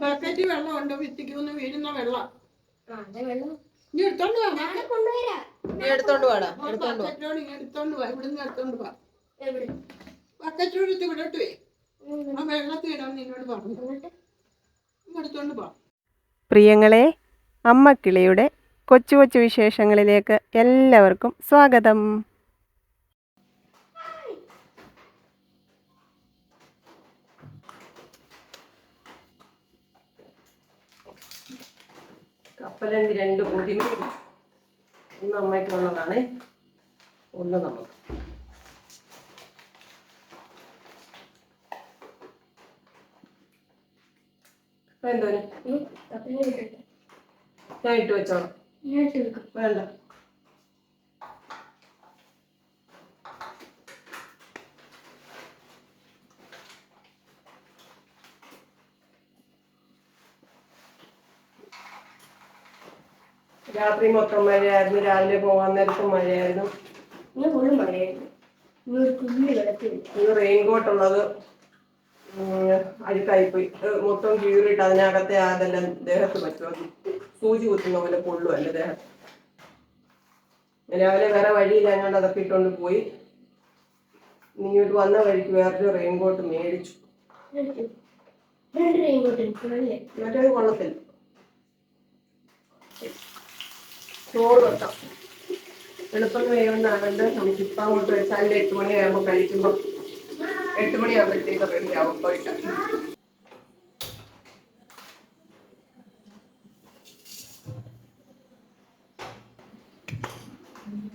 Packet വിത്തിക്ക് ഒന്ന് വീഴുന്ന വെള്ളം ആ, ദേ വെള്ളം. നീ എടുത്തോണ്ട് വാ എടുത്തോണ്ട് വാടാ എടുത്തോണ്ട് വാ ഇവിടുന്ന് എടുത്തോണ്ട് വാ എവിടെ? പാക്കറ്റോട് എടുത്ത് വിടട്ട് ആ വെള്ളത്തിൽ ഇടാൻ നിന്നോട് പറഞ്ഞു. എടുത്തോണ്ട് വാ പ്രിയങ്ങളെ അമ്മക്കിളിയുടെ കൊച്ചു കൊച്ചു വിശേഷങ്ങളിലേക്ക് എല്ലാവർക്കും സ്വാഗതം. കപ്പലണ്ടി രണ്ട് പൊടി. ഒന്ന് അമ്മയ്ക്കുള്ളതാണ് ഒന്ന് നമുക്ക്. എന്തോന്. ഞാൻ ഇട്ട് വെച്ചോളാം. വേണ്ട. രാത്രി മൊത്തം മഴയായിരുന്നു. രാവിലെ പോകാൻ നേരത്തും മഴയായിരുന്നു. ഇന്ന് ഫുള്ളും മഴയായിരുന്നു. ഇന്ന് റെയിൻ കോട്ട് ഉള്ളത്. അഴുക്കായിപ്പോയി. പോയി മൊത്തം കീറിയിട്ട് അതിനകത്തെ അതെല്ലാം ദേഹത്ത് പറ്റുമോ സൂചി കുത്തുന്ന പോലെ പൊള്ളു എന്റെ ദേഹത്ത്. രാവിലെ വേറെ വഴിയില്ല ഞങ്ങൾ അതൊക്കെ ഇട്ടുകൊണ്ട് പോയി. നീ ഇങ്ങോട്ട് വന്ന വഴിക്ക് വേറൊരു റെയിൻകോട്ട് മേടിച്ചു. മറ്റൊരു മറ്റേത് കൊള്ളത്തില്ല. ചോറ് വെക്കാം. എളുപ്പം വേവുന്നതാണ്ട് നമുക്ക് ഇപ്പം അങ്ങോട്ട് വെച്ചാൽ എട്ട് മണിയാകുമ്പോൾ കഴിക്കുമ്പോൾ എട്ട് മണിയാകുമ്പോഴത്തേക്ക് റെഡി ആവും. പോയിട്ട്.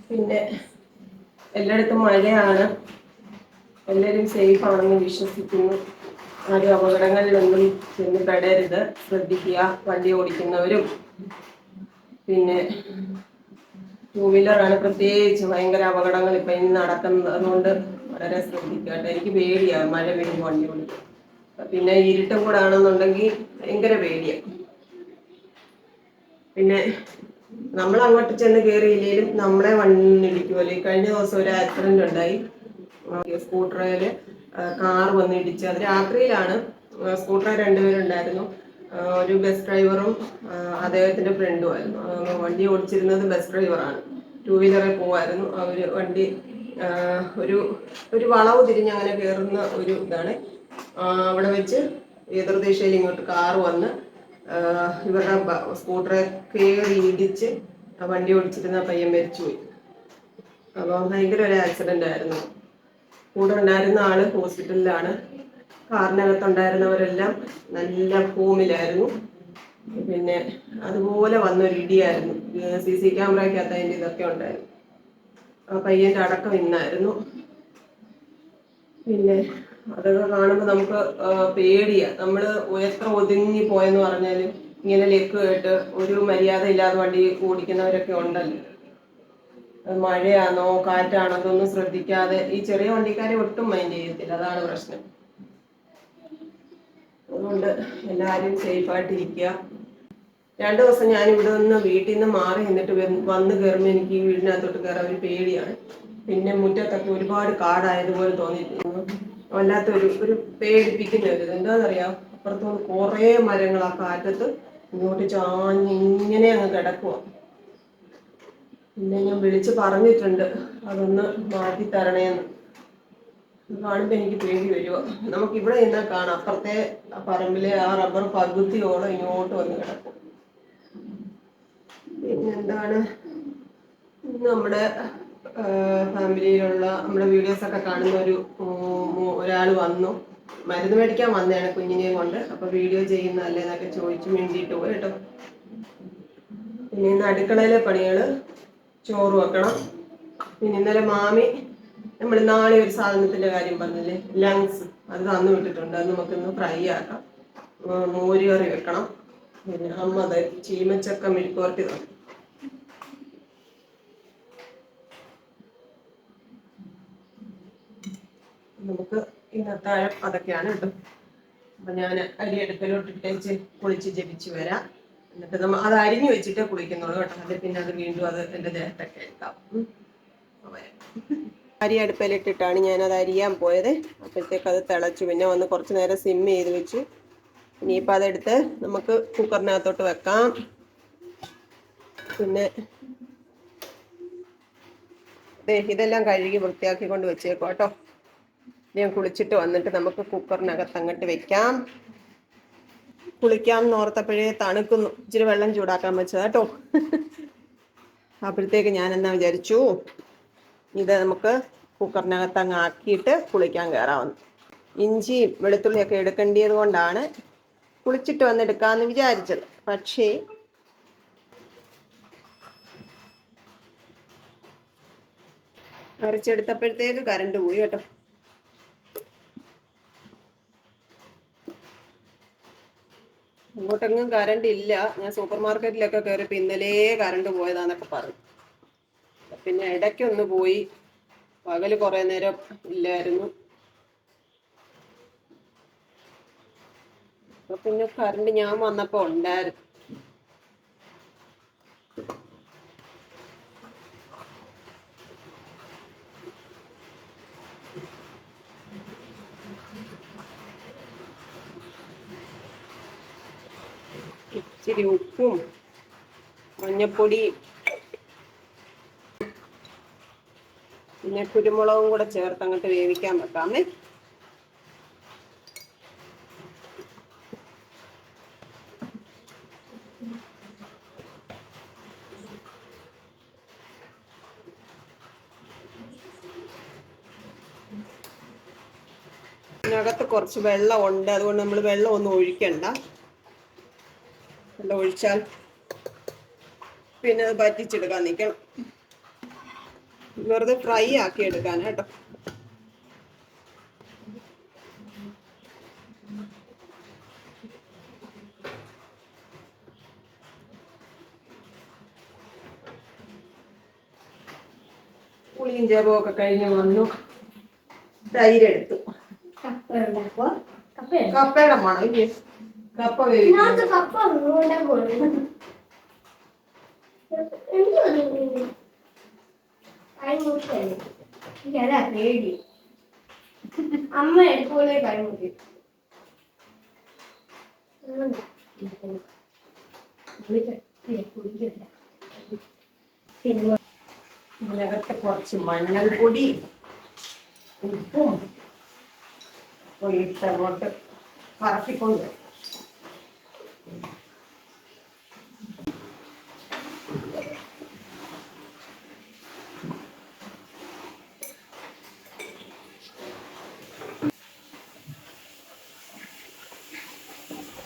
പിന്നെ എല്ലായിടത്തും മഴയാണ്. എല്ലാവരും സേഫ് ആണെന്ന് വിശ്വസിക്കുന്നു. ആരും അപകടങ്ങളിലൊന്നും ചെന്ന് പെടരുത്. ശ്രദ്ധിക്കുക. വണ്ടി ഓടിക്കുന്നവരും. പിന്നെ ടൂ വീലറാണ് പ്രത്യേകിച്ച് ഭയങ്കര അപകടങ്ങൾ ഇപ്പം ഇനി നടക്കുന്നത്. അതുകൊണ്ട് വളരെ ശ്രദ്ധിക്കുക കേട്ടോ എനിക്ക് പേടിയാണ് മഴ പെയ്യുമ്പോൾ വണ്ടി ഓടിക്കും പിന്നെ ഇരുട്ടും കൂടെ ആണെന്നുണ്ടെങ്കിൽ ഭയങ്കര പേടിയാണ് പിന്നെ നമ്മൾ അങ്ങോട്ട് ചെന്ന് കയറിയില്ലെങ്കിലും നമ്മളെ വണ്ണിടിക്കുമല്ലോ കഴിഞ്ഞ ദിവസം ഒരു ആക്സിഡന്റ് ഉണ്ടായി. സ്കൂട്ടറിൽ കാർ വന്ന് ഇടിച്ച്. അത് രാത്രിയിലാണ് സ്കൂട്ടറിൽ രണ്ടുപേരുണ്ടായിരുന്നു. ഒരു ബസ് ഡ്രൈവറും അദ്ദേഹത്തിന്റെ ഫ്രണ്ടുമായിരുന്നു വണ്ടി ഓടിച്ചിരുന്നത് ബസ് ഡ്രൈവറാണ് ടൂ വീലറിൽ പോവായിരുന്നു. അവർ വണ്ടി ഒരു ഒരു വളവ് തിരിഞ്ഞ് അങ്ങനെ കയറുന്ന ഒരു ഇതാണ്. അവിടെ വെച്ച് എതിർദിശയിൽ ഇങ്ങോട്ട് കാർ വന്ന് ഇവരുടെ സ്കൂട്ടറെ കയറി ഇടിച്ച് ആ വണ്ടി ഓടിച്ചിരുന്ന പയ്യൻ മരിച്ചുപോയി. അപ്പോൾ ഭയങ്കര ഒരു ആക്സിഡന്റ് ആയിരുന്നു. കൂടെ ഉണ്ടായിരുന്ന ആൾ ഹോസ്പിറ്റലിലാണ്. കാറിനകത്തുണ്ടായിരുന്നവരെല്ലാം നല്ല ഭൂമിലായിരുന്നു പിന്നെ അതുപോലെ വന്നൊരു ഇടിയായിരുന്നു. സി സി ക്യാമറയ്ക്കകത്ത് അതിന്റെ ഇതൊക്കെ ഉണ്ടായിരുന്നു. ആ അടക്കം ഇന്നായിരുന്നു. പിന്നെ അതൊക്കെ കാണുമ്പോൾ നമുക്ക് പേടിയാ. നമ്മൾ എത്ര ഒതുങ്ങി പോയെന്ന് പറഞ്ഞാലും ഇങ്ങനെ ലെക്ക് കേട്ട് ഒരു മര്യാദ ഇല്ലാതെ വണ്ടി ഓടിക്കുന്നവരൊക്കെ ഉണ്ടല്ലോ. മഴയാണോ കാറ്റാണോ അതൊന്നും ശ്രദ്ധിക്കാതെ ഈ ചെറിയ വണ്ടിക്കാരെ ഒട്ടും മൈൻഡ് ചെയ്യത്തില്ല. അതാണ് പ്രശ്നം. അതുകൊണ്ട് എല്ലാവരും സേഫായിട്ടിരിക്കുക രണ്ടു ദിവസം ഞാൻ ഇവിടെ നിന്ന് വീട്ടിൽ നിന്ന് മാറി നിന്നിട്ട് വന്ന് കയറുമ്പോൾ എനിക്ക് ഈ വീടിനകത്തോട്ട് കയറാൻ ഒരു പേടിയാണ്. പിന്നെ മുറ്റത്തൊക്കെ ഒരുപാട് കാടായതുപോലെ തോന്നിയിരുന്നു വല്ലാത്ത ഒരു പേടിപ്പിക്കുന്ന ഒരു എന്താണെന്നറിയാം അപ്പുറത്തുനിന്ന് കുറേ മരങ്ങൾ ആ കാറ്റത്ത്. ഇങ്ങോട്ട് ചാഞ്ഞ് ഇങ്ങനെ അങ്ങ് കിടക്കുക പിന്നെ ഞാൻ വിളിച്ച് പറഞ്ഞിട്ടുണ്ട് അതൊന്ന് മാറ്റി തരണേന്ന്. കാണുമ്പോൾ എനിക്ക് പേടി വരുക നമുക്ക് ഇവിടെ നിന്നാൽ കാണാം. അപ്പുറത്തെ പറമ്പിലെ ആ റബ്ബർ പകുതിയോളം ഇങ്ങോട്ട് വന്ന് കിടക്കും. പിന്നെന്താണ്? നമ്മുടെ ഫാമിലിയിലുള്ള നമ്മുടെ വീഡിയോസ് ഒക്കെ കാണുന്ന ഒരു ഒരാൾ വന്നു. മരുന്ന് മേടിക്കാൻ വന്നതാണ് കുഞ്ഞിനെ കൊണ്ട്. അപ്പൊ വീഡിയോ ചെയ്യുന്ന അല്ലേന്നൊക്കെ ചോദിച്ചു വേണ്ടിയിട്ട് പോയി കേട്ടോ. പിന്നെ ഇന്ന് അടുക്കളയിലെ പണികൾ ചോറ് വെക്കണം. പിന്നെ ഇന്നലെ മാമി നമ്മൾ നാളെ ഒരു സാധനത്തിന്റെ കാര്യം പറഞ്ഞില്ലേ? ലങ്സ് അത് തന്നു വിട്ടിട്ടുണ്ട്. അത് നമുക്കിന്ന് ഫ്രൈ ആക്കാം. മോര് കറി വെക്കണം. പിന്നെ അമ്മത് ചീമച്ചക്ക മെഴുക്കുവരട്ടി നമുക്ക് ഇന്നത്തെ അതൊക്കെയാണ് കേട്ടോ. അപ്പൊ ഞാൻ അരി അടുപ്പിലോട്ട് ഇട്ടേച്ച് കുളിച്ച് ജപിച്ച് വരാം. എന്നിട്ട് നമ്മ അത് അരിഞ്ഞു വെച്ചിട്ടേ കുളിക്കുന്നുള്ളൂ കേട്ടോ. അത് പിന്നെ അത് വീണ്ടും അത് എന്റെ ദേഹത്തൊക്കെ എടുക്കാം. അരി അടുപ്പിലിട്ടിട്ടാണ് ഞാനത് അരിയാൻ പോയത്. അപ്പോഴത്തേക്ക് അത് തിളച്ചു. പിന്നെ വന്ന് കുറച്ച് നേരം സിം ചെയ്ത് വെച്ചു ഇനിയിപ്പോൾ അതെടുത്ത് നമുക്ക് കുക്കറിനകത്തോട്ട് വെക്കാം. പിന്നെ ഇതെല്ലാം കഴുകി വൃത്തിയാക്കി കൊണ്ട് വെച്ചേക്കോ കേട്ടോ. ഞാൻ കുളിച്ചിട്ട് വന്നിട്ട് നമുക്ക് കുക്കറിനകത്ത് അങ്ങോട്ട് വെക്കാം. കുളിക്കാം ഓർത്തപ്പോഴേ തണുക്കുന്നു. ഇച്ചിരി വെള്ളം ചൂടാക്കാൻ വെച്ചത് കേട്ടോ. അപ്പോഴത്തേക്ക് ഞാൻ എന്നാ വിചാരിച്ചു? ഇത് നമുക്ക് കുക്കറിനകത്ത് അങ്ങ് ആക്കിയിട്ട് കുളിക്കാൻ കയറാവുന്നു ഇഞ്ചിയും വെളുത്തുള്ളിയൊക്കെ എടുക്കേണ്ടത് കൊണ്ടാണ് കുളിച്ചിട്ട് വന്നെടുക്കാന്ന് വിചാരിച്ചത്. പക്ഷേ അരച്ചെടുത്തപ്പോഴത്തേക്ക് കറണ്ട് പോയി കേട്ടോ. അങ്ങോട്ടെങ്ങും കറണ്ട് ഇല്ല. ഞാൻ സൂപ്പർ മാർക്കറ്റിലൊക്കെ കയറിയപ്പോൾ ഇന്നലെ കറണ്ട് പോയതാന്നൊക്കെ പറഞ്ഞു. പിന്നെ ഇടയ്ക്കൊന്ന് പോയി. പകൽ കുറേ നേരം ഇല്ലായിരുന്നു. അപ്പൊ പിന്നെ കറണ്ട് ഞാൻ വന്നപ്പോ ഉണ്ടായിരുന്നു. ഇച്ചിരി ഉപ്പും മഞ്ഞപ്പൊടിയും പിന്നെ കുരുമുളകും കൂടെ ചേർത്ത് അങ്ങോട്ട് വേവിക്കാൻ വെക്കാമേ ഇതിനകത്ത് കുറച്ച് വെള്ളമുണ്ട്. അതുകൊണ്ട് നമ്മൾ വെള്ളം ഒന്നും ഒഴിക്കണ്ട. വെള്ളം ഒഴിച്ചാൽ പിന്നെ അത് പറ്റിച്ചെടുക്കാൻ നിൽക്കണം വെറുതെ ഫ്രൈ ആക്കി എടുക്കാൻ കേട്ടോ. പുളിയും ജപവും ഒക്കെ കഴിഞ്ഞ് വന്നു. തൈരെടുത്തു കപ്പയുടെ മണം ഇല്ലേ? കപ്പ കപ്പ എനിക്കതാ പേടി. അമ്മ എടുക്കൂലേ പിന്നെ ഇതിനകത്ത് കുറച്ച് മഞ്ഞൾപ്പൊടി ഉപ്പും ഒഴിച്ച് അങ്ങോട്ട് പറക്കിക്കൊണ്ട്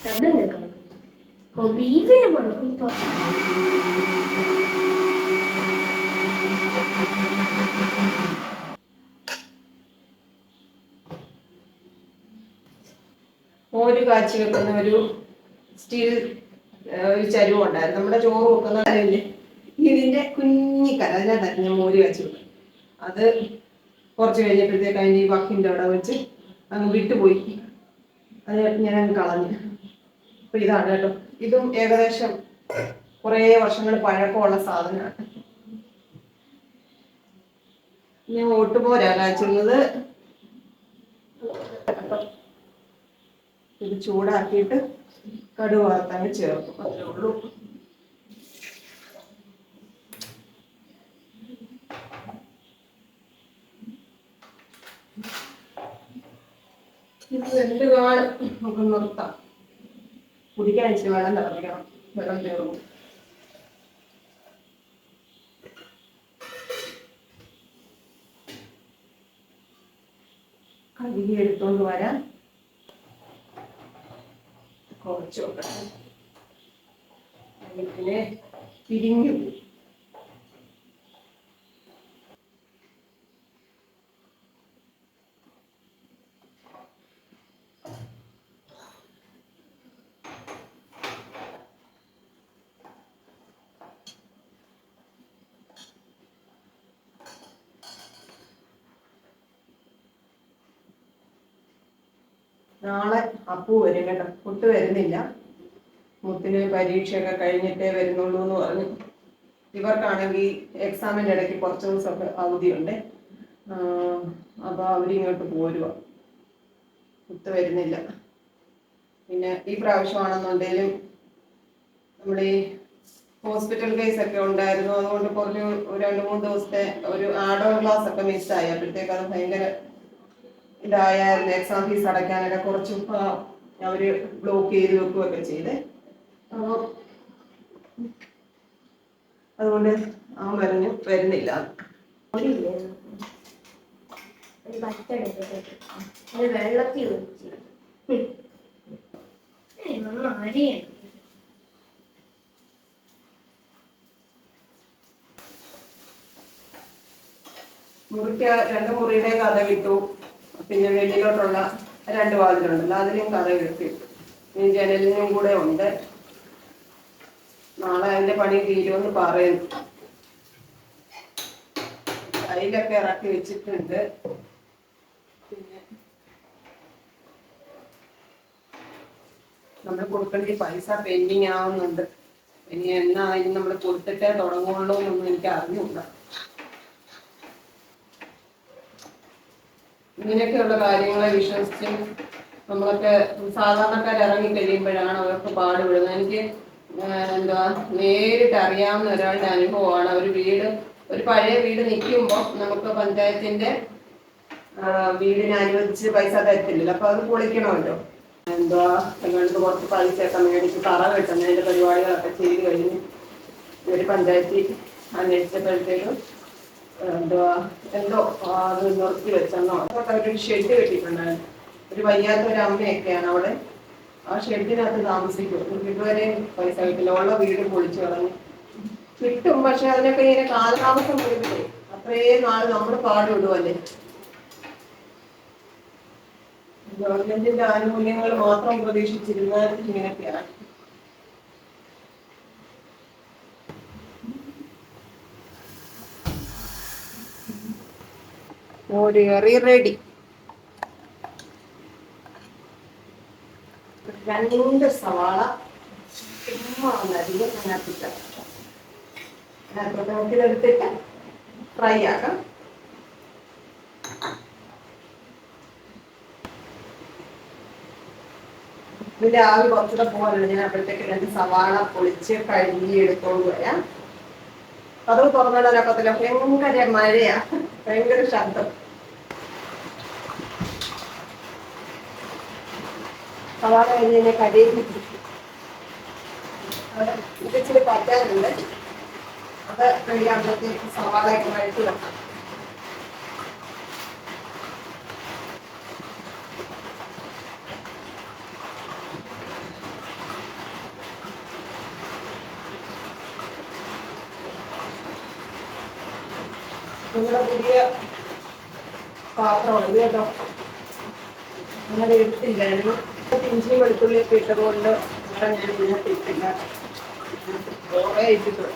ശബ്ദം കേൾക്കണം ഓ ബീഫിന് കാച്ചി വെക്കുന്ന ഒരു സ്റ്റീൽ ഒരു ചരുവം ഉണ്ടായിരുന്നു. നമ്മുടെ ചോറ് വെക്കുന്ന കാര്യമില്ലേ ഇതിന്റെ കുഞ്ഞിക്കര അതിനകത്തായിരുന്നു ഞാൻ മോര് കാച്ചി അത് കുറച്ച് കഴിഞ്ഞപ്പോഴത്തേക്ക് അതിന്റെ ഈ വക്കിന്റെ അവിടെ വെച്ച് അങ്ങ് വിട്ടുപോയി. അത് ഞാൻ അങ്ങ് കളഞ്ഞു. അപ്പൊ ഇതാണ് കേട്ടോ. ഇതും ഏകദേശം കുറേ വർഷങ്ങൾ പഴക്കമുള്ള സാധനമാണ്. ഞാൻ ഓട്ടുപോരാ കാച്ചുന്നത് ഇത് ചൂടാക്കിയിട്ട് കടുക് വറുത്തങ്ങ് ചേർക്കും. അത്രേ ഉള്ളൂ. ഇത് എന്ത് നമുക്ക് നിർത്താം. കുടിക്കാൻ ഇച്ചിരി വെള്ളം തിളപ്പിക്കണം. വെള്ളം തീർന്നു. കഴുകി എടുത്തോണ്ട് വരാം. കുറച്ച് നോക്കട്ടെ പിന്നെ പിരിഞ്ഞു നാളെ അപ്പു വരും കേട്ടോ. കുട്ട് വരുന്നില്ല. മുത്തിന് പരീക്ഷയൊക്കെ കഴിഞ്ഞിട്ടേ വരുന്നുള്ളൂ എന്ന് പറഞ്ഞു. ഇവർക്കാണെങ്കിൽ എക്സാമിന്റെ ഇടയ്ക്ക് കുറച്ച് ദിവസമൊക്കെ അവധിയുണ്ട്. അപ്പോൾ അവരിങ്ങോട്ട് പോരുക കുത്ത് വരുന്നില്ല. പിന്നെ ഈ പ്രാവശ്യമാണെന്നുണ്ടെങ്കിലും നമ്മുടെ ഈ ഹോസ്പിറ്റൽ കേസ് ഒക്കെ ഉണ്ടായിരുന്നു. അതുകൊണ്ട് കുറച്ച് രണ്ട് മൂന്ന് ദിവസത്തെ ഒരു ആഡോ ക്ലാസ് ഒക്കെ മിസ്സായി അപ്പോഴത്തേക്ക് അത് ഭയങ്കര ഇതായായിരുന്നു. എക്സാം ഫീസ് അടയ്ക്കാനൊക്കെ കുറച്ച് അവർ ബ്ലോക്ക് ചെയ്ത് വെക്കുകയൊക്കെ ചെയ്ത്. അതുകൊണ്ട് ആ മരുന്ന് വരുന്നില്ല. മുറിക്ക മുറിക്ക് രണ്ട് മുറിയുടെ കഥ കിട്ടു പിന്നെ വെളിയിലോട്ടുള്ള രണ്ട് വാതിലുണ്ടല്ലോ അതിലും കഥ കിട്ടി ഇനി ജനലിനും കൂടെ ഉണ്ട്. നാളെ അതിന്റെ പണി തീരുമെന്ന് പറയുന്നു. കയ്യിലൊക്കെ ഇറക്കി വെച്ചിട്ടുണ്ട്. പിന്നെ നമ്മൾ കൊടുക്കേണ്ട പൈസ പെൻഡിങ് ആവുന്നുണ്ട്. ഇനി എന്നാ ഇനി നമ്മൾ കൊടുത്തിട്ടേ തുടങ്ങുള്ളൂ എന്നൊന്നും എനിക്ക് അറിഞ്ഞൂടാ ഇങ്ങനെയൊക്കെയുള്ള കാര്യങ്ങളെ വിശ്വസിച്ച് നമ്മളൊക്കെ സാധാരണക്കാർ ഇറങ്ങി കഴിയുമ്പോഴാണ് അവർക്ക് പാടുപെടുന്നത്. എനിക്ക് എന്താ നേരിട്ട് അറിയാവുന്ന ഒരാളുടെ അനുഭവമാണ്. ഒരു വീട് ഒരു പഴയ വീട് നിൽക്കുമ്പോൾ നമുക്ക് പഞ്ചായത്തിന്റെ വീടിനെ അനുവദിച്ച് പൈസ തരത്തില്ലല്ലോ. അപ്പൊ അത് പൊളിക്കണമല്ലോ. എന്താ എങ്ങോട്ട് കുറച്ച് പൈസയൊക്കെ മേടിച്ച് തറ കിട്ടുന്നതിന്റെ പരിപാടികളൊക്കെ ചെയ്ത് കഴിഞ്ഞ് ഒരു പഞ്ചായത്തിൽ അന്വേഷിച്ചപ്പോഴത്തേക്കും എന്തുവാ എന്തോ അത് നിർത്തി വെച്ചെന്നോ. അതൊക്കെ അവരൊരു ഷെഡ് കെട്ടിയിട്ടുണ്ടായിരുന്നു. ഒരു വയ്യാത്ത ഒരു അമ്മയൊക്കെയാണ് അവിടെ. ആ ഷെഡിനകത്ത് താമസിക്കും. എനിക്ക് ഇതുവരെ പൈസ കിട്ടില്ല. ഉള്ള വീട് പൊളിച്ചു കളഞ്ഞു. കിട്ടും പക്ഷെ അതിനൊക്കെ ഇങ്ങനെ കാലതാമസം വരുമ്പോഴേ അത്രയും നാൾ നമ്മൾ പാടുവിടുമല്ലേ ഗവൺമെന്റിന്റെ ആനുകൂല്യങ്ങൾ മാത്രം പ്രതീക്ഷിച്ചിരുന്നാൽ ഇങ്ങനെയൊക്കെയാണ്. എറി റെഡി രണ്ട് സവാള ചുമ്മാ ഒന്നധികം അതിനകത്തിട്ട് നമുക്കിതെടുത്തിട്ട് ഫ്രൈ ആക്കാം. ഇതിന്റെ ആവി കുറച്ചുകൂടെ പോകാനുണ്ട് ഞാൻ അപ്പോഴത്തേക്ക് രണ്ട് സവാള പൊളിച്ച് കഴുകി എടുത്തോണ്ട് വരാം. അത് തുറന്നിടാനൊക്കത്തില്ല. ഭയങ്കര മഴയാ. ഭയങ്കര ശബ്ദം. സവാള കഴിഞ്ഞ കടയിൽ ഇത് ഇച്ചിരി പറ്റാനുണ്ട് അത് കഴിയാകുമ്പോഴത്തേക്ക് സവാളയൊക്കെ വഴറ്റി വെക്കാം. നിങ്ങളുടെ പുതിയ പാത്രമാണ് ഇത് കേട്ടോ. അങ്ങനെ എടുത്തില്ലായിരുന്നു. ഇഞ്ചിയും വെളുത്തുള്ളിയൊക്കെ ഇട്ടതുകൊണ്ട് ഞാൻ ഇട്ടില്ല കുറേ ഇട്ടിട്ടുണ്ട്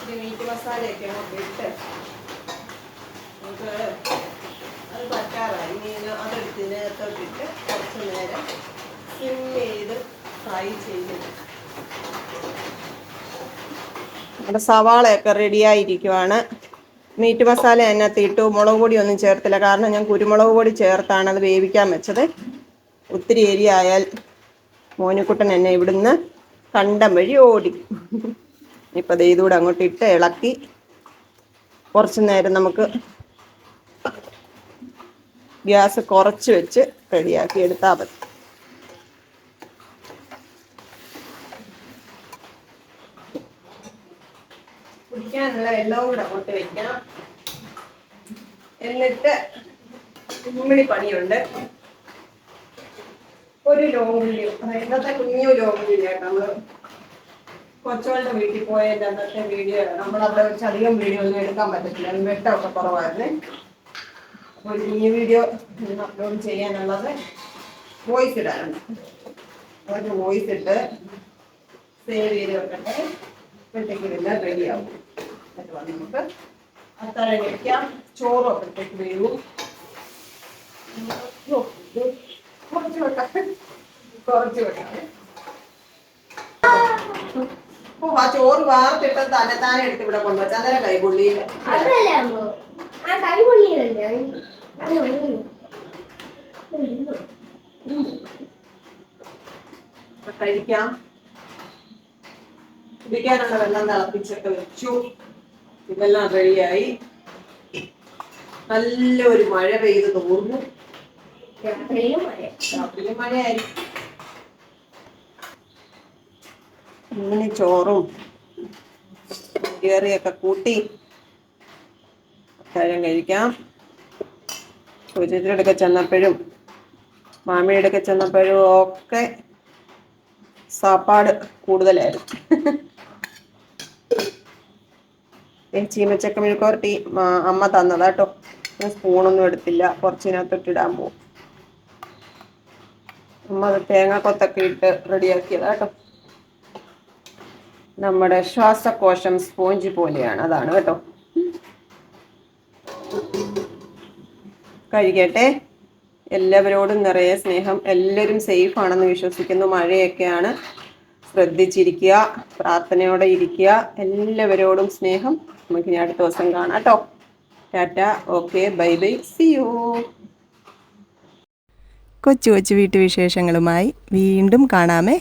ഇച്ചിരി മീറ്റ് മസാലയൊക്കെ അങ്ങോട്ട് ഇട്ട് നമുക്ക് അത് പറ്റാറായി. ഇത് അതെടുത്ത് ഇതിനകത്തോട്ടിട്ട് കുറച്ച് നേരം സിം ചെയ്ത് ഫ്രൈ ചെയ്ത് നമ്മുടെ സവാളയൊക്കെ റെഡിയായിരിക്കുവാണ് മീറ്റ് മസാല അതിനകത്ത് ഇട്ടു. മുളക് പൊടി ഒന്നും ചേർത്തില്ല. കാരണം ഞാൻ കുരുമുളക് പൊടി ചേർത്താണ് അത് വേവിക്കാൻ വെച്ചത്. ഒത്തിരി ഏരിയ ആയാൽ മോനുക്കുട്ടൻ എന്നെ ഇവിടുന്ന് കണ്ടം വഴി ഓടി. ഇപ്പം ദേ ഇതുകൂടെ അങ്ങോട്ട് ഇട്ട് ഇളക്കി കുറച്ച് നേരം നമുക്ക് ഗ്യാസ് കുറച്ച് വെച്ച് റെഡിയാക്കി എടുത്താൽ മതി. കുടിക്കാനുള്ള വെള്ളവും എന്നിട്ട് കുമ്മിണി പണിയുണ്ട്. ഒരു ലോങ്ങുള്ളി ഇന്നത്തെ കുഞ്ഞു ലോങ്ങുള്ളി കേട്ടോ നമ്മൾ കൊച്ചുകളുടെ വീട്ടിൽ പോയതിന്റെ അന്നത്തെ വീഡിയോ നമ്മളവിടെ വെച്ച് അധികം വീഡിയോ ഒന്നും എടുക്കാൻ പറ്റത്തില്ല. വെട്ടമൊക്കെ കുറവായിരുന്നു. അപ്പോൾ ഈ വീഡിയോ അപ്ലോഡ് ചെയ്യാനുള്ളത്. വോയിസ് ഇടാനുണ്ട്. അവർക്ക് വോയിസ് ഇട്ട് സേവ് ചെയ്ത് വെക്കട്ടെ. അപ്പോഴത്തേക്ക് ഇതെല്ലാം റെഡിയാവും എന്നിട്ട് നമുക്ക് അത്താഴ കഴിക്കാം. ചോറ് അപ്പോഴത്തേക്ക് വേവും കുറച്ച് വെക്കാം കുറച്ച് വെക്കാം ഓ ആ ചോറ് വാർത്തിട്ട് തന്നെ താനെ എടുത്ത് ഇവിടെ കൊണ്ടുവച്ച. അന്നേരം കൈപുള്ളിയില്ല അതല്ലേ അമ്മോ? ആ കൈ പൊള്ളിയതല്ലേ അത് ഒന്നും അപ്പൊ കഴിക്കാം. കുടിക്കാനുള്ള വെള്ളം തിളപ്പിച്ചൊക്കെ വെച്ചു. ഇതെല്ലാം റെഡിയായി. നല്ലൊരു മഴ പെയ്ത് തോന്നുന്നു രാത്രിയിലും മഴ രാത്രി മഴയായിരിക്കും. ഇങ്ങനെ ചോറും കറിയൊക്കെ കൂട്ടി അത്താഴം കഴിക്കാം. സൂചിയുടെ ചെന്നപ്പോഴും മാമിയുടെ ഒക്കെ ചെന്നപ്പോഴും ഒക്കെ സാപ്പാട് കൂടുതലായിരുന്നു ചീമച്ചക്ക മെഴുക്കോർട്ടി മാ- അമ്മ തന്നതാ കേട്ടോ. സ്പൂണൊന്നും എടുത്തില്ല. കുറച്ചിനകത്തൊട്ടിടാൻ പോകും അമ്മ അത് തേങ്ങാക്കൊത്തൊക്കെ ഇട്ട് റെഡിയാക്കിയതാ കേട്ടോ. നമ്മുടെ ശ്വാസകോശം സ്പോഞ്ച് പോലെയാണ്. അതാണ് കേട്ടോ. കഴിക്കട്ടെ എല്ലാവരോടും നിറയെ സ്നേഹം. എല്ലാവരും സേഫ് ആണെന്ന് വിശ്വസിക്കുന്നു. മഴയൊക്കെയാണ്. ശ്രദ്ധിച്ചിരിക്കുക. പ്രാർത്ഥനയോടെ ഇരിക്കുക. എല്ലാവരോടും സ്നേഹം. നമുക്ക് ഇനി അടുത്ത ദിവസം കാണാം കേട്ടോ. Tata. Okay. Bye bye. See you കൊച്ചു കൊച്ചു വീട്ടുവിശേഷങ്ങളുമായി വീണ്ടും കാണാമേ.